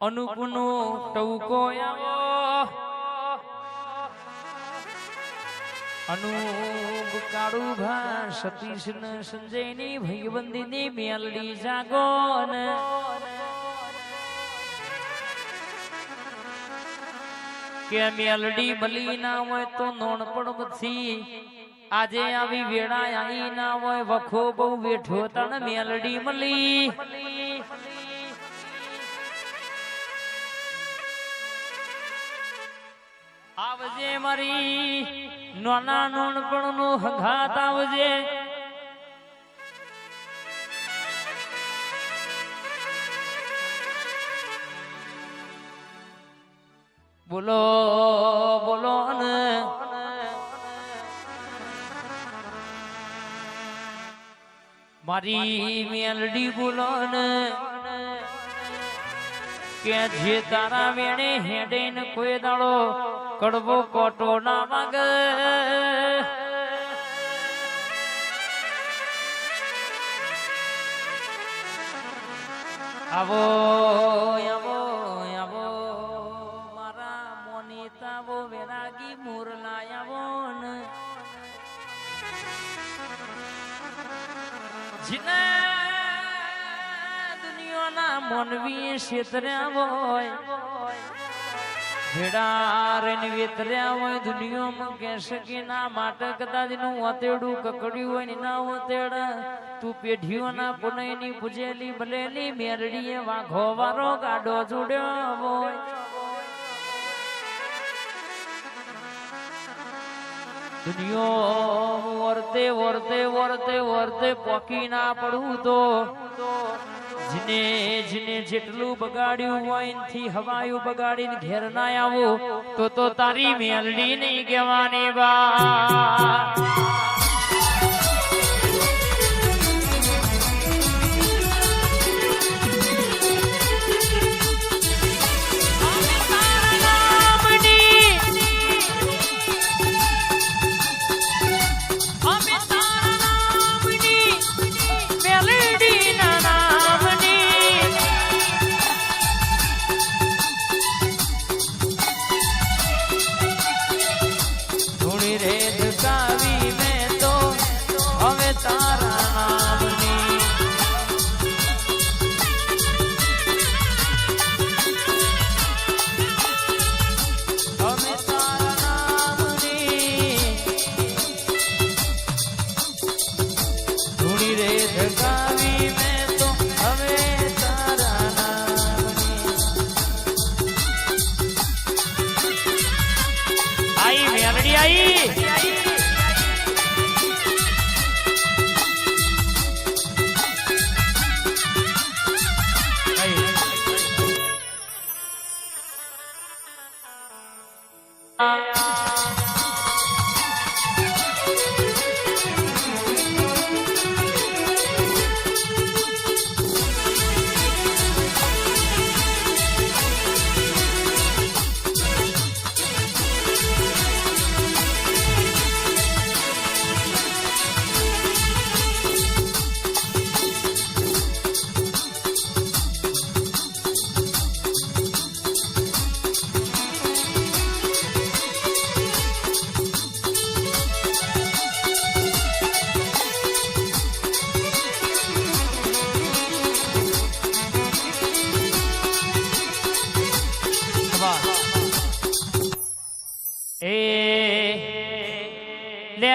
અનુપનો ટવકો આવો. અનુપ કાળુભા સતીશ ને સંજયની ભયબંદી ની મેલડી જાગો કે મેલડી બલી ના હોય તો નોણપણ પછી આજે આવી વેળા આઈ ના હોય, વખો બહુ બેઠો તણ મેલડી મલી. આવજે મારી નાના નોનપણ નો હંઘાત આવજે. બોલો બોલો ને મારી મેલડી બોલો ને કે જે તારા વેણે હેડે કોઈ દાડો કડવો કોટો ના માગે. આવો આવો આવો, મારા મોનિતાવો, વેરાગી મુરલા આવો ને જીને મોનવી ક્ષેત્ર્યા હોય. ભેડા રહીને વેતર્યા દુનિયામાં કહેશે ના માટે કદાચનું ઓતેડું કકડ્યું હોય ને ના ઓતેડ તું પેઢીઓના પુનયની પૂજેલી, ભલેલી મેરડીએ વાઘો વારો ગાડો જોડ્યો દુનિયો વર્તે વર્તે વર્તે વર્તે પોકી ના પડવું તો. જીને જને જેટલું બગાડ્યું હોય એનથી હવાયું બગાડીને ઘેર ના આવું, તો તો તારી મેલડી નહીં કહેવાની બા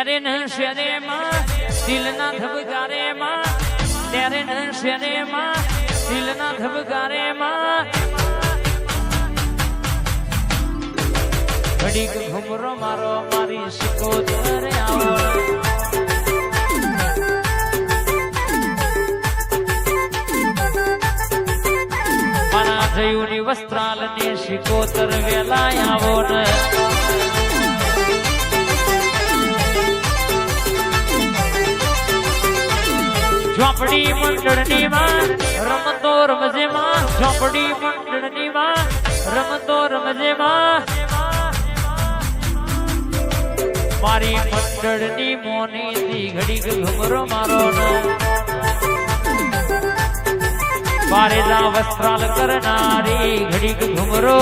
લેરે ન શરે માં, દિલ ના ધબકારે માં, ત્યારે ન શરે માં, દિલ ના ધબકારે માં. ઘડીક ઘુમરો મારો, મારી સિકોતર આવો. મારા જયુની વસ્ત્રાલની શિકોતર વેલાય આવો ને. ઝોપડી મંડળની માં રમતો રમજે માં, ઝોપડી મંડળની માં રમતો રમજે માં. મારી મંડળની મોની થી ઘડી ઘમરો મારો પારેજા વસ્ત્રાલ કરનારી ઘડીક ઘુમરો.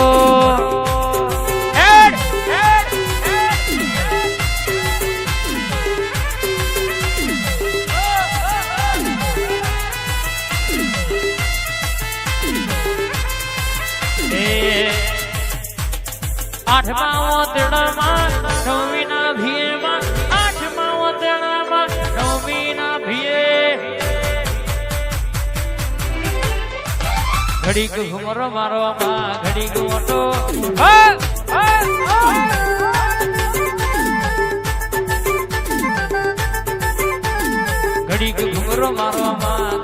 આઠમા ઓતડામાં નવમીના ભીએમાં આઠમા ઓતડામાં નવમીના ભીએ ઘડીક ઘુમરો મારવામાં ઘડીક મોટો. ઘડીક ઘુમરો મારો માં